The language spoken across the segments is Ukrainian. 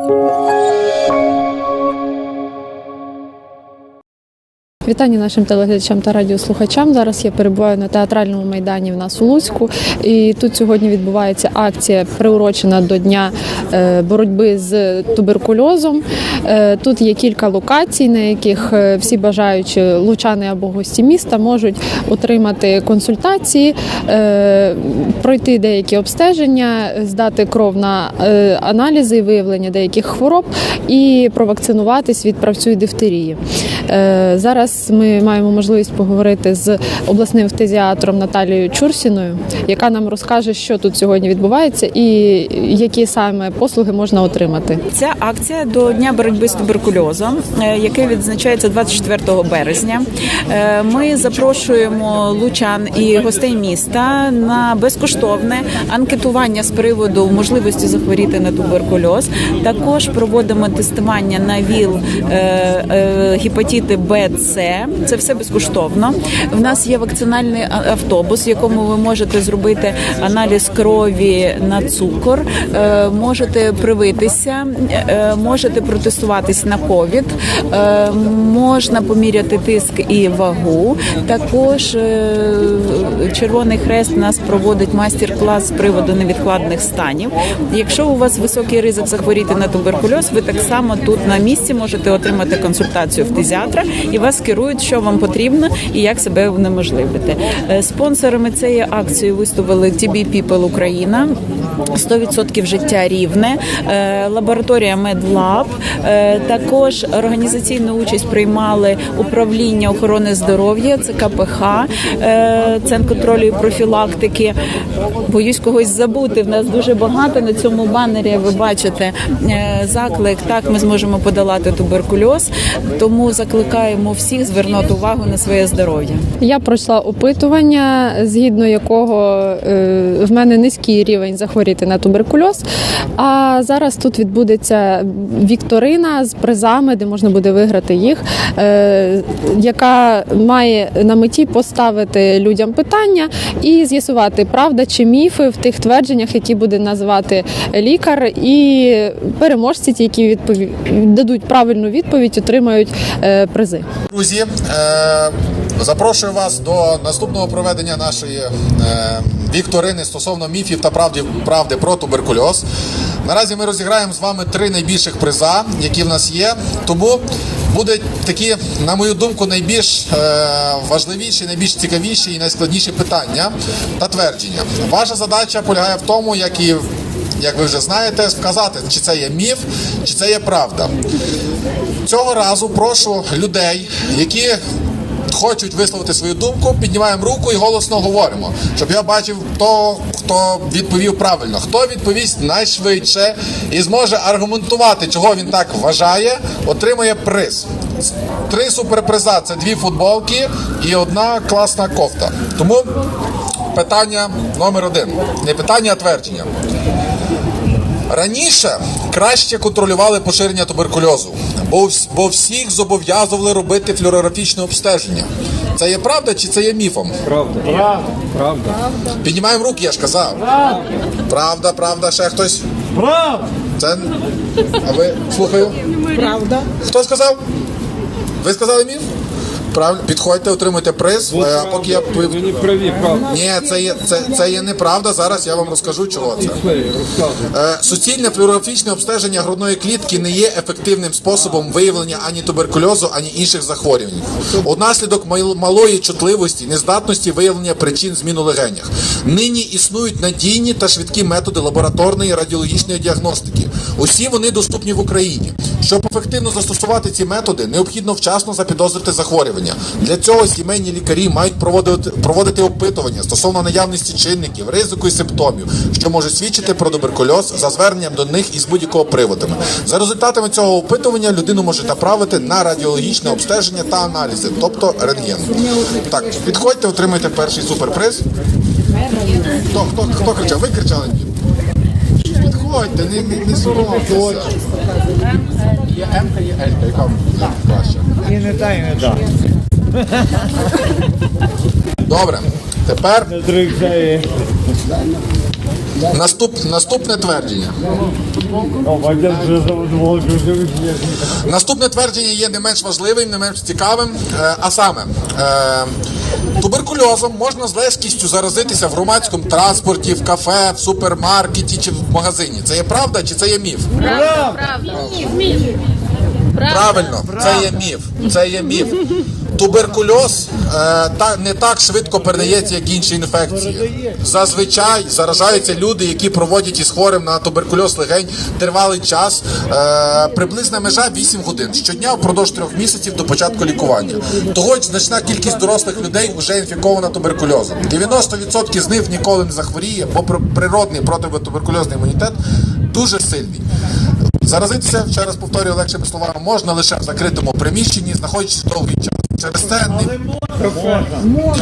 Música Вітання нашим телеглядачам та радіослухачам. Зараз я перебуваю на театральному майдані в нас у Луцьку. І тут сьогодні відбувається акція, приурочена до дня е, боротьби з туберкульозом. Е, Тут є кілька локацій, на яких е, всі бажаючі лучани або гості міста можуть отримати консультації, пройти деякі обстеження, здати кров на аналізи і виявлення деяких хвороб і провакцинуватись від правцю і дифтерії. Е, Зараз ми маємо можливість поговорити з обласним фтизіатром Наталією Чурсіною, яка нам розкаже, що тут сьогодні відбувається і які саме послуги можна отримати. Ця акція до дня боротьби з туберкульозом, е, який відзначається 24 березня. Е, Ми запрошуємо лучан і гостей міста на безкоштовне анкетування з приводу можливості захворіти на туберкульоз. Також проводимо тестування на ВІЛ е, е, гепатити Б, С. Це все безкоштовно. В нас є вакцинальний автобус, якому ви можете зробити аналіз крові на цукор, е, можете привитися, е, можете протестуватись на ковід, е, можна поміряти тиск і вагу. Також Червоний Хрест нас проводить майстер-клас з приводу невідкладних станів. Якщо у вас високий ризик захворіти на туберкульоз, ви так само тут на місці можете отримати консультацію в фтизіатра і вас керують, що вам потрібно і як себе унеможливити. Е, Спонсорами цієї акції виступили TB People Україна. 100% життя рівне, е, лабораторія MedLab, е, також організаційну участь приймали управління охорони здоров'я, це КПХ, Центр контролю і профілактики. Боюсь когось забути. В нас дуже багато на цьому банері. Ви бачите заклик. Так, ми зможемо подолати туберкульоз. Тому закликаємо всіх звернути увагу на своє здоров'я. Я пройшла опитування, згідно якого е, в мене низький рівень захворіти на туберкульоз. А зараз тут відбудеться вікторина з призами, де можна буде виграти їх, е, яка має на меті поставити людям питання і з'ясувати, правда чи міфи в тих твердженнях, які буде називати лікар, і переможці, ті, які відпові... дадуть правильну відповідь, отримають е, призи. Друзі, е, запрошую вас до наступного проведення нашої е, вікторини стосовно міфів та правди, правди про туберкульоз. Наразі ми розіграємо з вами три найбільших приза, які в нас є. Тому будуть такі, на мою думку, найбільш е, важливіші, найбільш цікавіші і найскладніші питання та твердження. Ваша задача полягає в тому, як і як ви вже знаєте, сказати, чи це є міф, чи це є правда. Цього разу прошу людей, які хочуть висловити свою думку, піднімаємо руку і голосно говоримо, щоб я бачив того, хто відповів правильно, хто відповість найшвидше і зможе аргументувати, чого він так вважає, отримує приз. Три суперприза це дві футболки і одна класна кофта. Тому питання номер один. Не питання, а твердження. Раніше краще контролювали поширення туберкульозу, бо, бо всіх зобов'язували робити флюорографічне обстеження. Це є правда чи це є міфом? Правда. Правда. Правда. Піднімаємо руки, я ж казав. Правда, правда, ще хтось. Правда. Це. А ви слухаю? Правда. Хто сказав? Ви сказали міф? Правильно, підходьте, отримуйте приз. Е, А поки я Ви не праві, правда. ні, це є це, це є неправда. Зараз я вам розкажу, чого це. Клей, розказуй. Е, Суцільне флюорографічне обстеження грудної клітки не є ефективним способом виявлення ані туберкульозу, ані інших захворювань. Унаслідок мал- малої чутливості, нездатності виявлення причин змін у легенях. Нині існують надійні та швидкі методи лабораторної радіологічної діагностики. Усі вони доступні в Україні. Щоб ефективно застосувати ці методи, необхідно вчасно запідозрити захворювання. Для цього сімейні лікарі мають проводити, проводити опитування стосовно наявності чинників, ризику і симптомів, що можуть свідчити про туберкульоз за зверненням до них із будь-якого приводу. За результатами цього опитування людину можуть направити на радіологічне обстеження та аналізи, тобто рентген. Так, підходьте, отримайте перший суперприз. Хто, хто, хто кричав? Ви кричали? Підходьте, не, не, не соромтеся. Є М-ка, є Л-ка, яка вам краще? І не та, і не та. Добре. Тепер. Наступ, наступне твердження. Наступне твердження є не менш важливим, не менш цікавим. Е, а саме, е, туберкульозом можна з легкістю заразитися в громадському транспорті, в кафе, в супермаркеті чи в магазині. Це є правда чи це є міф? Правильно, це є міф. Це є міф. Туберкульоз та, не так швидко передається, як інші інфекції. Зазвичай заражаються люди, які проводять із хворим на туберкульоз легень тривалий час. Е, приблизна межа 8 годин щодня впродовж трьох місяців до початку лікування. Того ж значна кількість дорослих людей вже інфікована туберкульозом. 90% з них ніколи не захворіє, бо при- природний протитуберкульозний імунітет дуже сильний. Заразитися, ще раз повторюю легшими словами, можна лише в закритому приміщенні, знаходячись довгий час. Через це, не,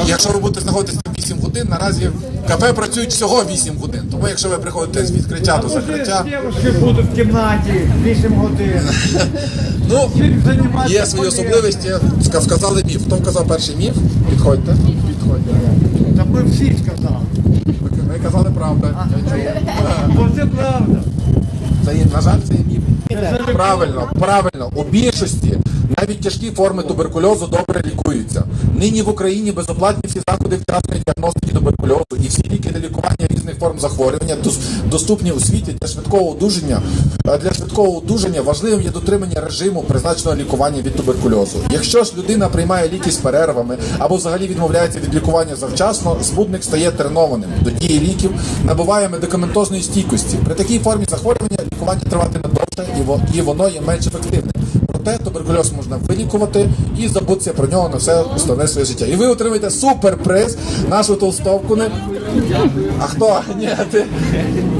якщо ви будете знаходитися там 8 годин, наразі кафе працюють всього 8 годин. Тому якщо ви приходите з відкриття до закриття, будуть в кімнаті 8 годин. ну є свої особливості. Ска- Вказали міф. Хто вказав перший міф? Підходьте. Підходьте. Та ми всі сказали. Ви казали правду. Бо це правда. Це є, на жаль, це є міф. Правильно, правильно. У більшості навіть тяжкі форми туберкульозу добре лікуються. Нині в Україні безоплатні всі заходи вчасної діагностики туберкульозу і всі ліки для лікування різних форм захворювання доступні у світі для швидкого одужання. Е, Для швидкого одужання важливим є дотримання режиму призначеного лікування від туберкульозу. Якщо ж людина приймає ліки з перервами або взагалі відмовляється від лікування завчасно, збудник стає тренованим. До дії ліків набуває медикаментозної стійкості. При такій формі захворювання лікування триватиме довше і воно є менш ефективним. Проте туберкульоз можна вилікувати і забутися про нього на все остальне своє життя. І ви отримаєте суперприз, нашу толстовку. Не... А хто? Ні, ти,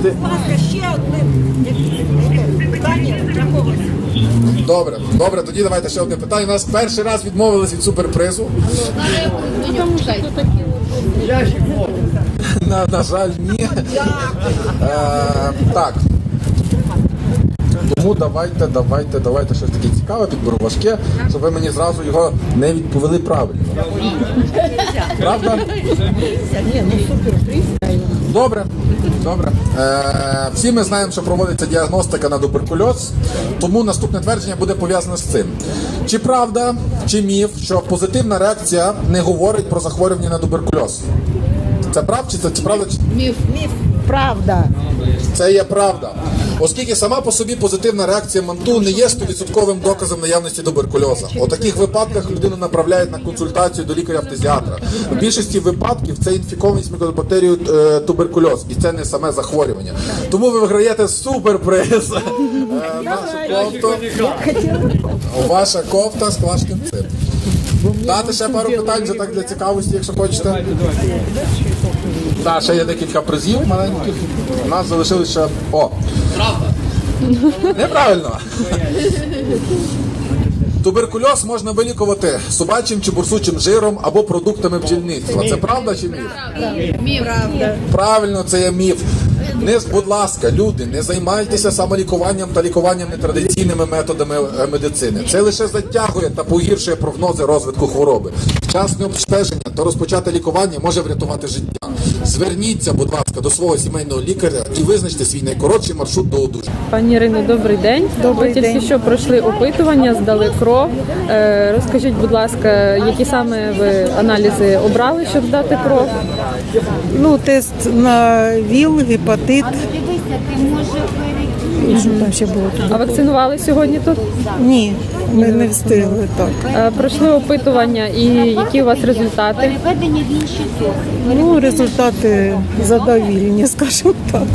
ти... ще одне питання для когось. Добре, добре, тоді давайте ще одне питання. У нас перший раз відмовились від суперпризу. На, на жаль, ні. Е, так. Тому давайте, давайте, давайте щось таке цікаве, підберу важке, щоб ви мені зразу його не відповіли правильно. Правда? Добре, добре. Е, всі ми знаємо, що проводиться діагностика на туберкульоз, тому наступне твердження буде пов'язане з цим. Чи правда, чи міф, що позитивна реакція не говорить про захворювання на туберкульоз? Це правда чи це чи правда? Чи... Правда. Це є правда. Оскільки сама по собі позитивна реакція манту не є 100% доказом наявності туберкульоза. У таких випадках людину направляють на консультацію до лікаря-фтизіатра. В більшості випадків це інфікованість мікобактерією е, туберкульоз, і це не саме захворювання. Тому ви виграєте суперприз. Е. Ваша кофта з важким цим. Дати ще пару питань вже так для цікавості, якщо хочете. Так, ще є декілька призів маленьких. У нас залишилося ще. О! Правда. Неправильно. Туберкульоз можна вилікувати собачим чи бурсучим жиром або продуктами бджільництва. Це правда чи міф? Правильно, це є міф. Не, будь ласка, люди, не займайтеся самолікуванням та лікуванням нетрадиційними методами е, медицини. Це лише затягує та погіршує прогнози розвитку хвороби. Вчасне обстеження та розпочати лікування може врятувати життя. Зверніться, будь ласка, до свого сімейного лікаря і визначте свій найкоротший маршрут до одужання. Пані Ірино, добрий день. Добрий Ви тільки день. що пройшли опитування, здали кров. Е, Розкажіть, будь ласка, які саме ви аналізи обрали, щоб здати кров? Ну, тест на ВІЛ, гепатит. І що там ще було? А вакцинували сьогодні тут? Ні, ми не встигли так. Е, Пройшли опитування і які у вас результати? Переведення в інші зони. Ну, результати задовільні, скажімо так.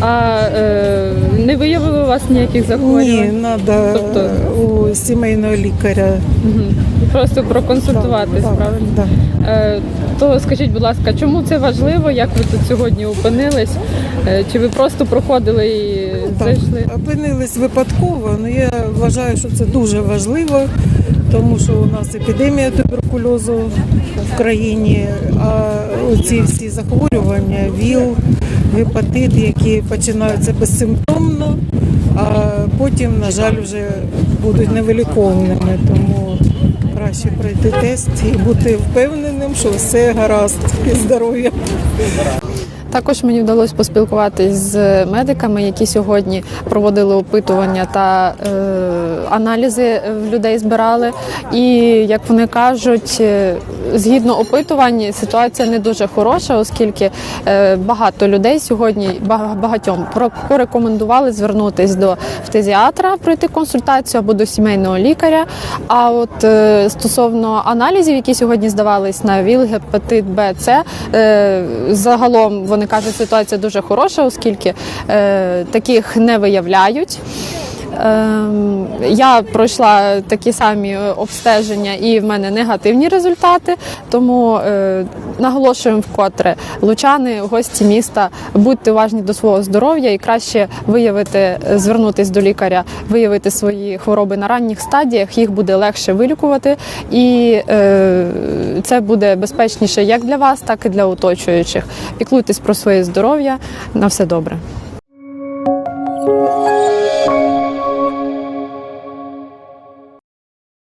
А е, не виявили у вас ніяких Ні, захворювань? треба Тобто? у сімейного лікаря. Просто проконсультуватись, Так, правильно? так. Е, То скажіть, будь ласка, чому це важливо? Як ви тут сьогодні опинились? Е, Чи ви просто проходили і Так, зайшли? опинились випадково, але я вважаю, що це дуже важливо, тому що у нас епідемія туберкульозу в країні, а ці всі захворювання, ВІЛ, гепатит, які починаються безсимптомно, а потім, на жаль, вже будуть невиліковними. Тому краще пройти тест і бути впевненим, що все гаразд і здоров'я. Також мені вдалося поспілкуватись з медиками, які сьогодні проводили опитування та е, аналізи в людей збирали. І як вони кажуть, е, згідно опитувань, ситуація не дуже хороша, оскільки е, багато людей сьогодні бага- багатьом порекомендували звернутись до фтизіатра, пройти консультацію або до сімейного лікаря. А от е, стосовно аналізів, які сьогодні здавались на ВІЛ, гепатит Б, С, е, загалом вони кажуть, ситуація дуже хороша, оскільки е, таких не виявляють. Ем, Я пройшла такі самі обстеження, і в мене негативні результати. Тому е, наголошуємо вкотре лучани, гості міста, будьте уважні до свого здоров'я і краще виявити, е, звернутись до лікаря, виявити свої хвороби на ранніх стадіях. Їх буде легше вилікувати, і е, це буде безпечніше як для вас, так і для оточуючих. Піклуйтесь про своє здоров'я. На все добре.